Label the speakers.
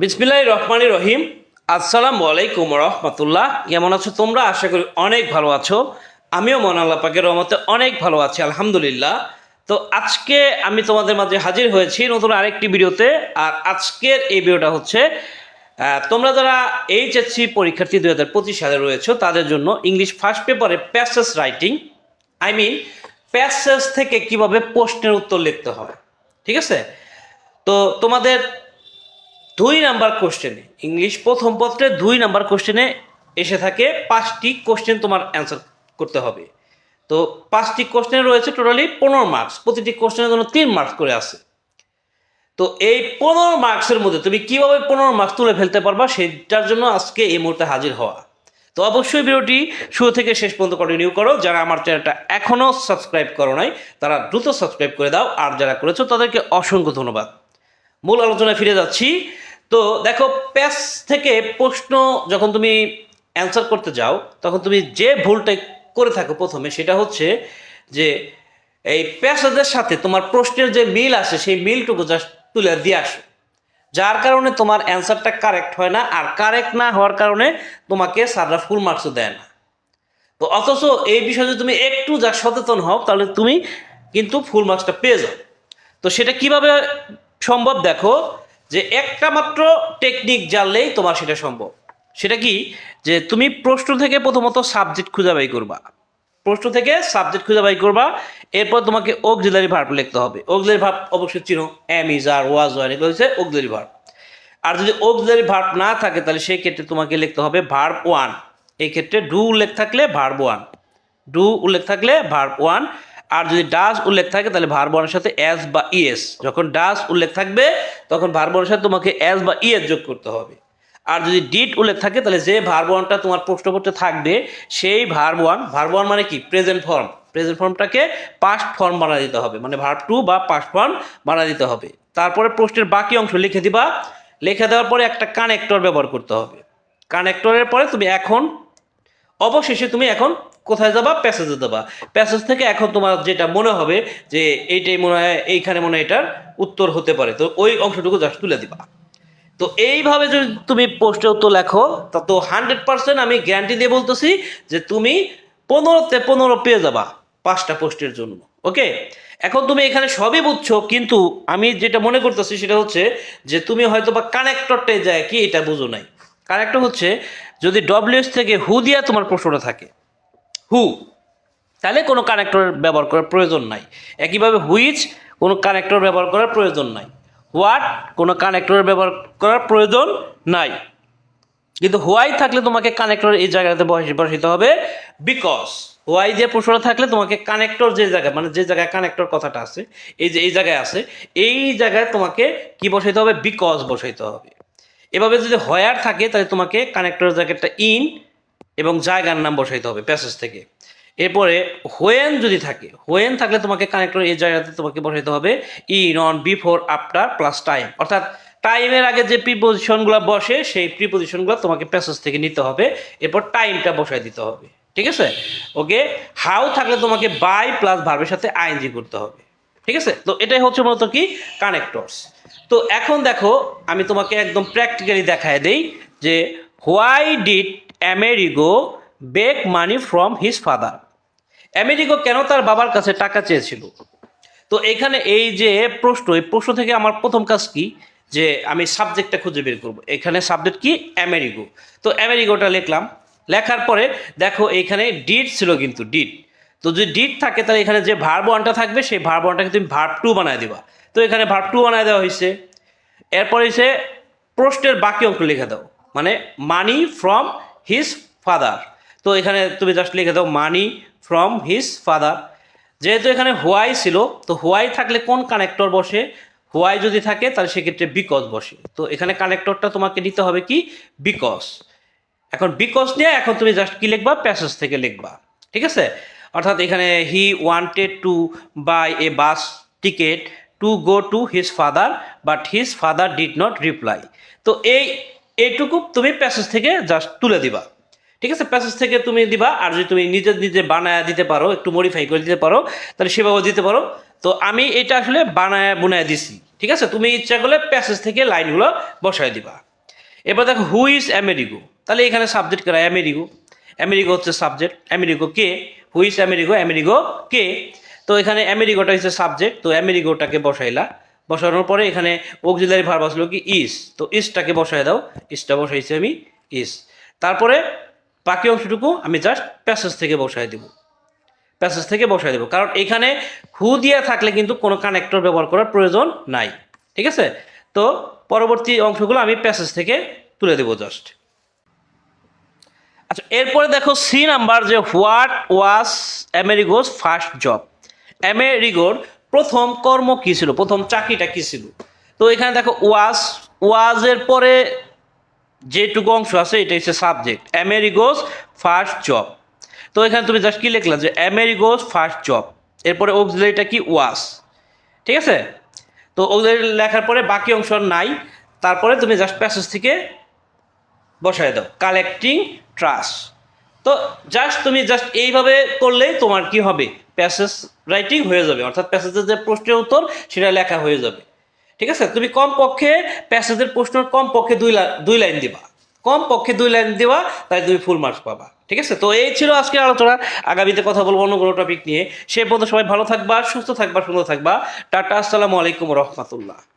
Speaker 1: বিসমিল্লাহ রহমান রহিম। আসসালামু আলাইকুম রহমতুল্লাহ। কেমন আছো তোমরা? আশা করি অনেক ভালো আছো। আমিও মন আল্লাহ পাকের রহমতে অনেক ভালো আছি, আলহামদুলিল্লাহ। তো আজকে আমি তোমাদের মাঝে হাজির হয়েছি নতুন আরেকটি ভিডিওতে। আর আজকের এই ভিডিওটা হচ্ছে তোমরা যারা এইচএসসি পরীক্ষার্থী দুই হাজার পঁচিশ সালে রয়েছে, তাদের জন্য ইংলিশ ফার্স্ট পেপারে passage writing I mean passage থেকে কীভাবে প্রশ্নের উত্তর লিখতে হবে। ঠিক আছে? তো তোমাদের দুই নাম্বার কোশ্চেনে, ইংলিশ প্রথম পত্রে দুই নাম্বার কোশ্চেনে এসে থাকে পাঁচটি কোশ্চেন তোমার অ্যান্সার করতে হবে। তো পাঁচটি কোশ্চেন রয়েছে টোটালি পনেরো মার্কস, প্রতিটি কোশ্চেনের জন্য তিন মার্কস করে আছে। তো এই পনেরো মার্কসের মধ্যে তুমি কীভাবে পনেরো মার্কস তুলে ফেলতে পারবা সেটার জন্য আজকে এই মুহূর্তে হাজির হওয়া। তো অবশ্যই ভিডিওটি শুরু থেকে শেষ পর্যন্ত কন্টিনিউ করো। যারা আমার চ্যানেলটা এখনও সাবস্ক্রাইব করো নাই, তারা দ্রুত সাবস্ক্রাইব করে দাও। আর যারা করেছ তাদেরকে অসংখ্য ধন্যবাদ। মূল আলোচনায় ফিরে যাচ্ছি। তো দেখো প্যাস থেকে প্রশ্ন যখন তুমি অ্যান্সার করতে যাও, তখন তুমি যে ভুলটা করে থাকো প্রথমে, সেটা হচ্ছে যে এই প্যাসেজের সাথে তোমার প্রশ্নের যে মিল আছে, সেই মিলটুকু জাস্ট তুলে দিয়ে আসো। যার কারণে তোমার অ্যান্সারটা কারেক্ট হয় না, আর কারেক্ট না হওয়ার কারণে তোমাকে স্যাররা ফুল মার্কসও দেয় না। তো অথচ এই বিষয়ে যদি তুমি একটু যা সচেতন হও, তাহলে তুমি কিন্তু ফুল মার্কসটা পেয়ে যাও। তো সেটা কীভাবে সম্ভব দেখো যে একটা মাত্র টেকনিক জানলেই তোমার সেটা সম্ভব। সেটা কি? যে তুমি প্রশ্ন থেকে প্রথমত সাবজেক্ট খুঁজে বাই করবা। প্রশ্ন থেকে সাবজেক্ট খুঁজে বাই করবা, এরপর তোমাকে অক্সিলারি ভার্ব লিখতে হবে। অক্সিলারি ভার্ব অবশ্যই চিনো। Am is are was were এগুলো হচ্ছে অক্সিলারি ভার্ব আর যদি অক্সিলারি ভার্ব না থাকে, তাহলে সেই ক্ষেত্রে তোমাকে লিখতে হবে ভার্ব ওয়ান এই ক্ষেত্রে ডু উল্লেখ থাকলে ভার্ব ওয়ান ডু উল্লেখ থাকলে ভার্ব ওয়ান আর যদি ডাস উল্লেখ থাকে, তাহলে ভার্ব ওয়ানের সাথে এস বা ইএস যখন ডাস উল্লেখ থাকবে, তখন ভার্ব ওয়ানের সাথে তোমাকে এস বা ইএস যোগ করতে হবে। আর যদি ডিট উল্লেখ থাকে, তাহলে যে ভার্ব ওয়ানটা তোমার প্রশ্নপত্রে থাকবে, সেই ভার্ব ওয়ান ভার্ব ওয়ান মানে কি? প্রেজেন্ট ফর্ম প্রেজেন্ট ফর্মটাকে পাস্ট ফর্ম বানা দিতে হবে। মানে ভার্ব টু বা পাস্ট ফর্ম বানা দিতে হবে। তারপরে প্রশ্নের বাকি অংশ লিখে দিবা। লিখে দেওয়ার পরে একটা কানেক্টর ব্যবহার করতে হবে। কানেক্টরের পরে তুমি এখন, অবশেষে তুমি এখন কোথায় যাবা? প্যাসেজে যাবা। প্যাসেজ থেকে এখন তোমার যেটা মনে হবে যে এইটাই মনে হয়, এইখানে মনে হয় এটার উত্তর হতে পারে। তো ওই অংশটুকু জাস্ট তুলে দিবা। তো এইভাবে যদি তুমি পোস্টে উত্তর লেখো, তা তো হান্ড্রেড পার্সেন্ট আমি গ্যারান্টি দিয়ে বলতেছি যে তুমি পনেরোতে পনেরো পেয়ে যাবা পাঁচটা পোস্টের জন্য। ওকে এখন তুমি এখানে সবই বুঝছ, কিন্তু আমি যেটা মনে করতেছি সেটা হচ্ছে যে তুমি হয়তো বা কানেক্টরটাই যায় কি এটা বুঝো নাই। কানেক্টর হচ্ছে যদি ডব্লিউএস থেকে হু দিয়া তোমার প্রশ্নটা থাকে। হু তাহলে কোনো কানেক্টর ব্যবহার করার প্রয়োজন নাই। একইভাবে হুইচ কোনো কানেক্টর ব্যবহার করার প্রয়োজন নাই। হোয়াট কোনো কানেক্টর ব্যবহার করার প্রয়োজন নাই। কিন্তু হোয়াই থাকলে তোমাকে কানেক্টর এই জায়গাতে বসে বসাইতে হবে বিকজ হোয়াই যে প্রশ্নটা থাকলে তোমাকে কানেক্টর যে জায়গায় মানে যে জায়গায় কানেক্টর কথাটা আছে, এই যে এই জায়গায় আছে, এই জায়গায় তোমাকে কি বসাইতে হবে? বিকজ বসাইতে হবে। এভাবে যদি হয়ার থাকে, তাহলে তোমাকে কানেক্টর জায়গাটা ইন এবং জায়গার নাম বসাইতে হবে প্যাসেজ থেকে। এরপরে হোয়েন যদি থাকে হোয়েন থাকলে তোমাকে কানেক্টর এই জায়গাতে তোমাকে বসাইতে হবে in on before after plus time অর্থাৎ টাইমের আগে যে প্রিপোজিশনগুলো বসে, সেই প্রিপোজিশনগুলো তোমাকে প্যাসেজ থেকে নিতে হবে। এরপর টাইমটা বসাই দিতে হবে। ঠিক আছে? ওকে? হাউ থাকলে তোমাকে বাই প্লাস ভার্বের সাথে আইএনজি করতে হবে। ঠিক আছে? তো এটাই হচ্ছে মূলত কি? কানেক্টরস তো এখন দেখো, আমি তোমাকে একদম প্র্যাকটিক্যালি দেখায় দেই যে why did Amerigo beg money from his father. Amerigo কেন তার বাবার কাছে টাকা চেয়েছিল? তো এখানে এই যে প্রশ্ন, এই প্রশ্ন থেকে আমার প্রথম কাজ কি? যে আমি সাবজেক্টটা খুঁজে বের করব। এখানে সাবজেক্ট কি? অ্যামেরিগো। তো অ্যামেরিগোটা লিখলাম। লেখার পরে দেখো এইখানে ডিড ছিল কিন্তু ডিড তো যদি ডিড থাকে তাহলে এখানে যে ভার্ব ওয়ানটা থাকবে, সেই ভার্ব ওয়ানটাকে তুমি ভার্ব টু বানায় দিবা। তো এখানে ভার্ব টু বানায় দেওয়া হয়েছে। এরপর এসে প্রশ্নের বাকি অংশ লিখে দাও। মানে মানি ফ্রম হিজ ফাদার তো এখানে তুমি জাস্ট লিখে দাও মানি ফ্রম হিজ ফাদার যেহেতু এখানে হোয়াই ছিল, তো হোয়াই থাকলে কোন কানেক্টর বসে? হোয়াই যদি থাকে, তাহলে সেক্ষেত্রে বিকজ বসে। তো এখানে কানেক্টরটা তোমাকে নিতে হবে কি? বিকজ এখন বিকজ নিয়ে এখন তুমি জাস্ট কি লিখবা? প্যাসেজ থেকে লিখবা। ঠিক আছে? অর্থাৎ এখানে he wanted to buy a bus ticket to go to his father but his father did not reply তো এই এইটুকু তুমি প্যাসেজ থেকে জাস্ট তুলে দিবা। ঠিক আছে? প্যাসেজ থেকে তুমি দিবা, আর যদি তুমি নিজে নিজে বানায় দিতে পারো, একটু মডিফাই করে দিতে পারো, তাহলে সেভাবে দিতে পারো। তো আমি এটা আসলে বানায় বুনায় দিছি। ঠিক আছে? তুমি ইচ্ছা করলে প্যাসেজ থেকে লাইনগুলো বসায় দিবা। এবার দেখো হু ইজ আমেরিগো তাহলে এখানে সাবজেক্ট করা? আমেরিগো আমেরিগো হচ্ছে সাবজেক্ট আমেরিগো কে? হু ইজ আমেরিগো আমেরিগো কে? তো এখানে আমেরিগোটা হচ্ছে সাবজেক্ট তো আমেরিগোটাকে বসাইলা। বসানোর পরে এখানে অক্সিলারি ভার্ব আসলো কি ইস তো ইসটাকে বসাই দাও। ইসটা বসাইছি আমি ইস তারপরে বাকি অংশটুকু আমি জাস্ট প্যাসেজ থেকে বসাই দেবো। প্যাসেজ থেকে বসাই দেবো। কারণ এখানে হু দিয়ে থাকলে কিন্তু কোনো কানেক্টর ব্যবহার করার প্রয়োজন নাই। ঠিক আছে? তো পরবর্তী অংশগুলো আমি প্যাসেজ থেকে তুলে দেবো জাস্ট আচ্ছা এরপরে দেখো সি নাম্বার যে what was Amerigo's first job আমেরিগোর প্রথম কর্ম কী ছিল? প্রথম চাকরিটা কী ছিল? তো এখানে দেখো, ওয়াজ, ওয়াজের পরে যেটুকু অংশ আছে এটা হচ্ছে সাবজেক্ট আমেরিগোস ফার্স্ট জব তো এখানে তুমি জাস্ট কি লিখলা যে আমেরিগোস ফার্স্ট জব এরপরে অক্সিলারিটা কি? ওয়াস ঠিক আছে? তো অক্সিলারি লেখার পরে বাকি অংশ নাই। তারপরে তুমি জাস্ট প্যাসেজ থেকে বসায় দাও। কালেক্টিং ট্রাস তো জাস্ট তুমি জাস্ট এইভাবে করলেই তোমার কি হবে? প্যাসেজ রাইটিং হয়ে যাবে। অর্থাৎ প্যাসেজের যে প্রশ্নের উত্তর, সেটা লেখা হয়ে যাবে। ঠিক আছে? তুমি কম পক্ষে প্যাসেজের প্রশ্ন কম পক্ষে দুই দুই লাইন দিবা। কম পক্ষে দুই লাইন দেওয়া তাই তুমি ফুল মার্কস পাবা। ঠিক আছে? তো এই ছিল আজকের আলোচনা। আগামীতে কথা বলব অন্য কোনো টপিক নিয়ে। সে পর্যন্ত সবাই ভালো থাকবা, সুস্থ থাকবা, সুন্দর থাকবা। টাটা, আসসালামু আলাইকুম রহমতুল্লাহ।